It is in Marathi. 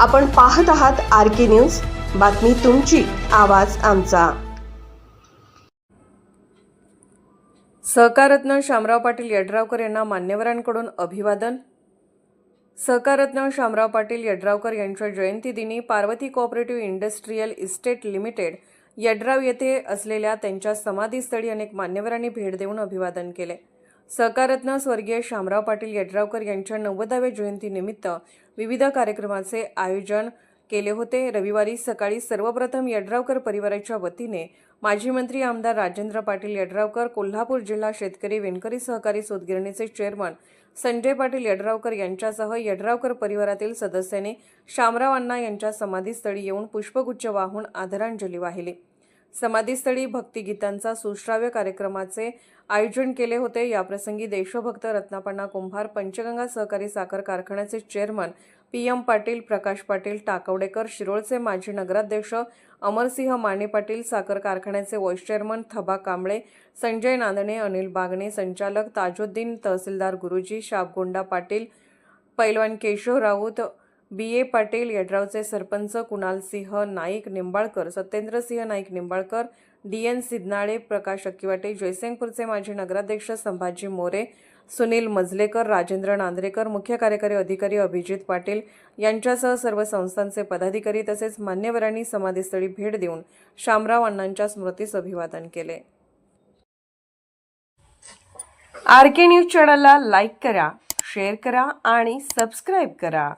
आपण पाहत आहात आर के न्यूज. बातमी तुमची आवाज आमचा. सहकारत्न शामराव पाटील यड्रावकर यांना मान्यवरांकडून अभिवादन. सहकारत्न शामराव पाटील यड्रावकर यांच्या जयंतीदिनी Parvati cooperative industrial estate limited Yadrav येथे असलेल्या त्यांच्या समाधीस्थळी अनेक मान्यवरांनी भेट देऊन अभिवादन केले. सहकारत्न स्वर्गीय शामराव पाटील यड्रावकर यांच्या नव्वदाव्या जयंतीनिमित्त विविध कार्यक्रमाचे आयोजन केले होते. रविवारी सकाळी सर्वप्रथम यड्रावकर परिवाराच्या वतीने माजी मंत्री आमदार राजेंद्र पाटील यड्रावकर कोल्हापूर जिल्हा शेतकरी विणकरी सहकारी सूतगिरणीचे चेअरमन संजय पाटील यड्रावकर यांच्यासह यड्रावकर परिवारातील सदस्यांनी शामराव अण्णा यांच्या समाधीस्थळी येऊन पुष्पगुच्छ वाहून आदरांजली वाहिली. समाधीस्थळी भक्तिगीतांचा सुश्राव्य कार्यक्रमाचे आयोजन केले होते. याप्रसंगी देशभक्त रत्नापण्णा कुंभार पंचगंगा सहकारी साखर कारखान्याचे chairman P M Patil Prakash Patil Takwadekar शिरोळचे माजी नगराध्यक्ष अमरसिंह माने पाटील साखर कारखान्याचे व्हाईस चेअरमन थबा कांबळे संजय नांदणे अनिल बागणे संचालक ताजुद्दीन तहसीलदार गुरुजी शाबगोंडा पाटील पैलवान केशव राऊत बी. ए. पाटील यड्रावचे सरपंच कुणाल सिंह नाईक निंबाळकर सत्येंद्रसिंह नाईक निंबाळकर डी. एन. सिद्धनाळे प्रकाश अक्किवाटे जयसिंगपूरचे माजी नगराध्यक्ष संभाजी मोरे सुनील मजलेकर राजेंद्र नांद्रेकर मुख्य कार्यकारी अधिकारी अभिजित पाटील यांच्यासह सर्व संस्थांचे पदाधिकारी तसेच मान्यवरांनी समाधीस्थळी भेट देऊन शामराव अण्णांच्या स्मृतीस अभिवादन केले. आर के न्यूज चॅनलला लाईक करा शेअर करा आणि सबस्क्राईब करा.